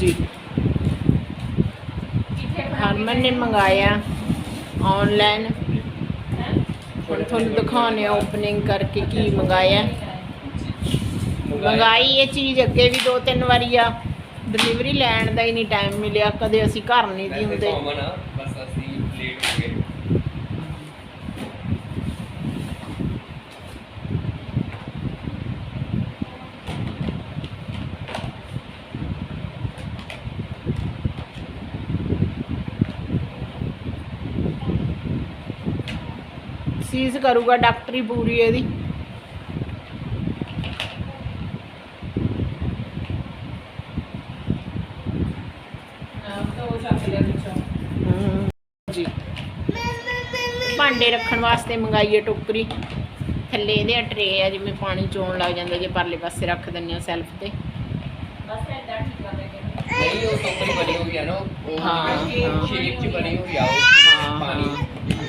ਜੀ। ਹਰਮਨ ਨੇ ਮੰਗਾਇਆ ਆਨਲਾਈਨ ਹੁਣ ਤੁਹਾਨੂੰ ਦਿਖਾਉਣੇ ਆ ਓਪਨਿੰਗ ਕਰਕੇ ਕੀ ਮੰਗਾਇਆ। ਮੰਗਾਈ ਇਹ ਚੀਜ਼ ਅੱਗੇ ਵੀ ਦੋ ਤਿੰਨ ਵਾਰੀ ਆ। ਡਿਲੀਵਰੀ ਲੈਣ ਦਾ ਹੀ ਨਹੀਂ ਟਾਈਮ ਮਿਲਿਆ ਕਦੇ ਅਸੀਂ ਘਰ ਨਹੀਂ ਦੀ ਹੁੰਦੇ। ਬਸ ਅਸੀਂ ਲੇਟ ਸੀਜ਼ ਕਰੂਗਾ ਡਾਕਟਰੀ ਪੂਰੀ ਇਹਦੀ। ਜੀ। ਭਾਂਡੇ ਰੱਖਣ ਵਾਸਤੇ ਮੰਗਾਈ ਹੈ ਟੋਕਰੀ। ਥੱਲੇ ਇਹਦੇ ਆ ਟਰੇ ਆ ਜਿਵੇਂ ਪਾਣੀ ਚੋਣ ਲੱਗ ਜਾਂਦਾ ਜੇ ਪਰਲੇ ਪਾਸੇ ਰੱਖ ਦਿੰਨੇ ਆ ਸੈਲਫ ਤੇ। ਨਹੀਂ ਉਹ ਟੋਕਰੀ ਬਣੀ ਹੋਈ ਆ ਨਾ ਉਹ ਹਾਂ, ਹਾਂ। ਸ਼ੇਪ ਚ ਬਣੀ ਹੋਈ ਆ ਹਾਂ, ਉਹ ਪਾਣੀ। ਹਾਂ।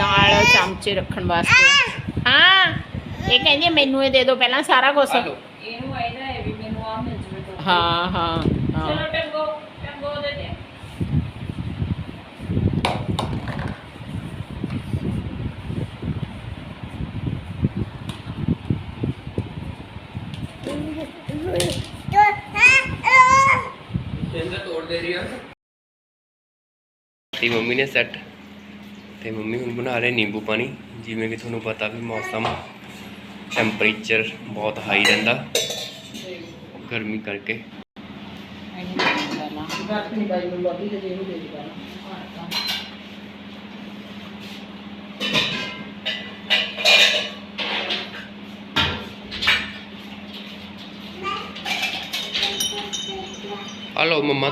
ਨਾਲ ਚਮਚੇ ਰੱਖਣ ਵਾਸਤੇ। ਹਾਂ ਇਹ ਕਹਿੰਦੀ ਮੈਨੂੰ ਇਹ ਦੇ ਦਿਓ ਪਹਿਲਾਂ ਸਾਰਾ ਕੁਝ ਇਹਨੂੰ ਇਹਦਾ ਹੈ ਵੀ ਮੈਨੂੰ ਆ ਮਿਲ ਜਵੇ ਹਾਂ ਹਾਂ ਹਾਂ। ਚਲੋ ਟੰਗੋ ਟੰਗੋ ਦੇ ਦੇ ਜਿੰਦਾ ਤੋੜ ਦੇ ਰਹੀ ਆ ਤੇ ਮੰਮੀ ਨੇ ਸੈੱਟ ਤੇ ਮੰਮੀ ਹੁਣ ਬਣਾ ਰਹੇ ਨਿੰਬੂ ਪਾਣੀ, ਜਿਵੇਂ ਕਿ ਤੁਹਾਨੂੰ ਪਤਾ ਵੀ ਮੌਸਮ ਟੈਂਪਰੇਚਰ ਬਹੁਤ ਹਾਈ ਰਹਿੰਦਾ, ਗਰਮੀ ਕਰਕੇ। ਆ ਲਓ ਮੰਮਾ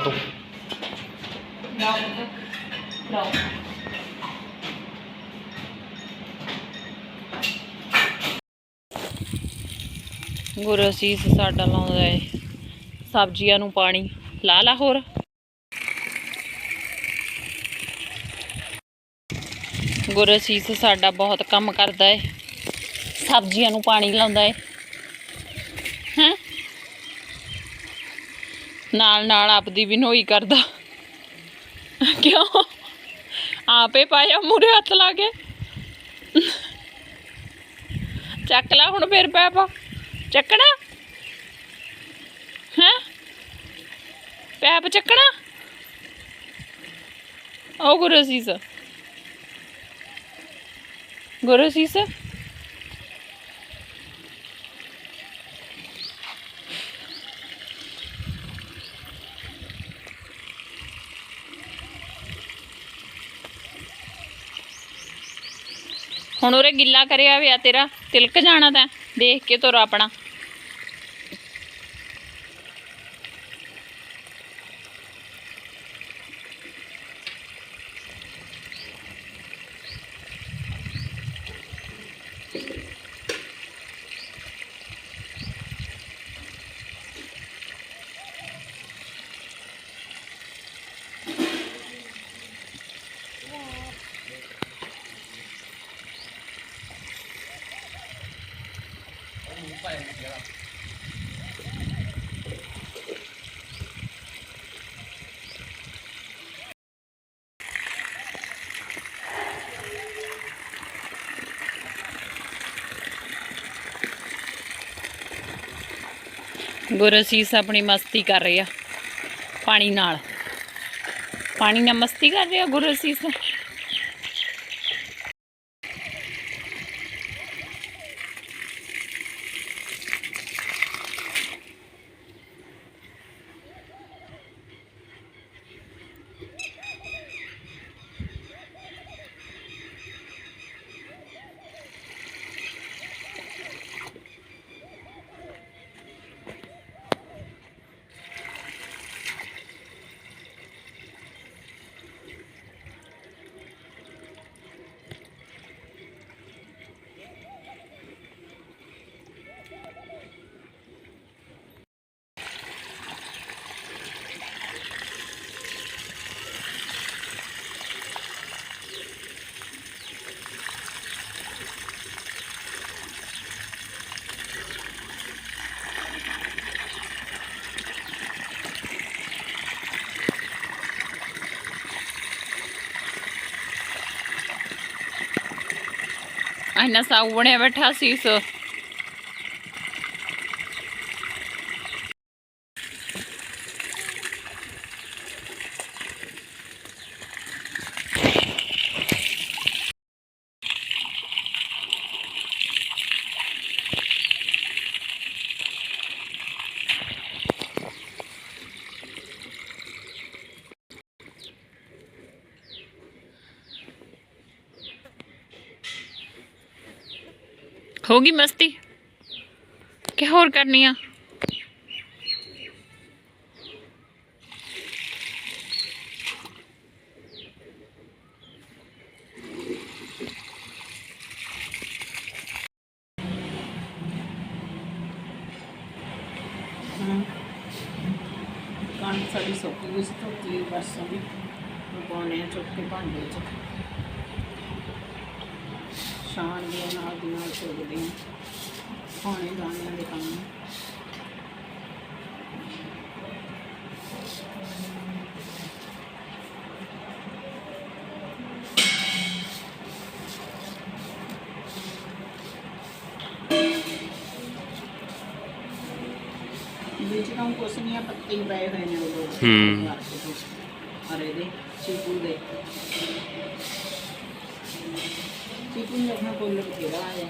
ਤੋਂ ਗੁਰਸੀਸ ਸਾਡਾ ਲਾਉਂਦਾ ਏ। ਸਬਜ਼ੀਆਂ ਨੂੰ ਪਾਣੀ। ਲਾ ਲਾ ਹੋਰ। ਗੁਰਸੀਸ ਸਾਡਾ ਬਹੁਤ ਕੰਮ ਕਰਦਾ ਹੈ ਸਬਜ਼ੀਆਂ ਨੂੰ ਪਾਣੀ ਲਾਉਂਦਾ ਹੈ? ਨਾਲ ਨਾਲ ਆਪਦੀ ਵੀ ਨੋਈ ਕਰਦਾ। ਕਿਉਂ? ਆਪੇ ਪਾਇਆ ਮੂਰੇ ਹੱਥ ਲਾ ਕੇ। ਚੱਕ ਲੈ ਹੁਣ ਫਿਰ ਪੈਪ। ਚੱਕਣਾ? ਹੈ? ਪੈਪ ਚੱਕਣਾ? ਓ ਗੁਰੂ ਸ਼ੀਸ ਗੁਰੂ ਸ਼ੀਸ ਹੁਣ ਉਰੇ ਗਿੱਲਾ ਕਰਿਆ ਹੋਇਆ ਤੇਰਾ, ਤਿਲਕ ਜਾਣਾ ਤਾਂ। ਦੇਖ ਕੇ ਤੁਰ ਆਪਣਾ। ਗੁਰਸੀਸ ਆਪਣੀ ਮਸਤੀ ਕਰ ਰਿਹਾ ਪਾਣੀ ਨਾਲ। ਪਾਣੀ ਨਾਲ ਮਸਤੀ ਕਰ ਰਿਹਾ ਗੁਰਸੀਸ અહીંના સાવ ઉણે બેઠા સીસો ਹੋ ਗਈ ਮਸਤੀ ਕਿ ਹੋਰ ਕਰਨੀ ਆ ਕਣਕ ਸਾਡੀ ਸੁੱਕ ਗਈ ਸੀ ਧੋਤੀ ਬਰਸਾਂ ਦੀ ਉਹ ਪਾਉਣੇ ਆ ਚੁੱਕ ਕੇ ਭਾਂਡੇ 'ਚ ਸ਼ਾਨ ਦੇ ਨਾਲ ਦੀ ਨਾਲ ਚੁਗਦੇ ਆ। ਪਾਉਣੇ ਦਾਣਿਆਂ ਦੇ ਕੰਮ। ਵਿੱਚ ਤਾਂ ਕੁਛ ਨਹੀਂ ਆ ਪੱਤੇ ਹੀ ਪਏ ਹੋਏ ਨੇ ਉਦੋਂ ਹੂੰ। ਅਰੇ ਦੇ ਚੀਕੂ ਦੇ। ਚੀਕੂ ਨੇ ਆਪਣਾ ਕੋਲ ਬਥੇਰਾ ਆਇਆ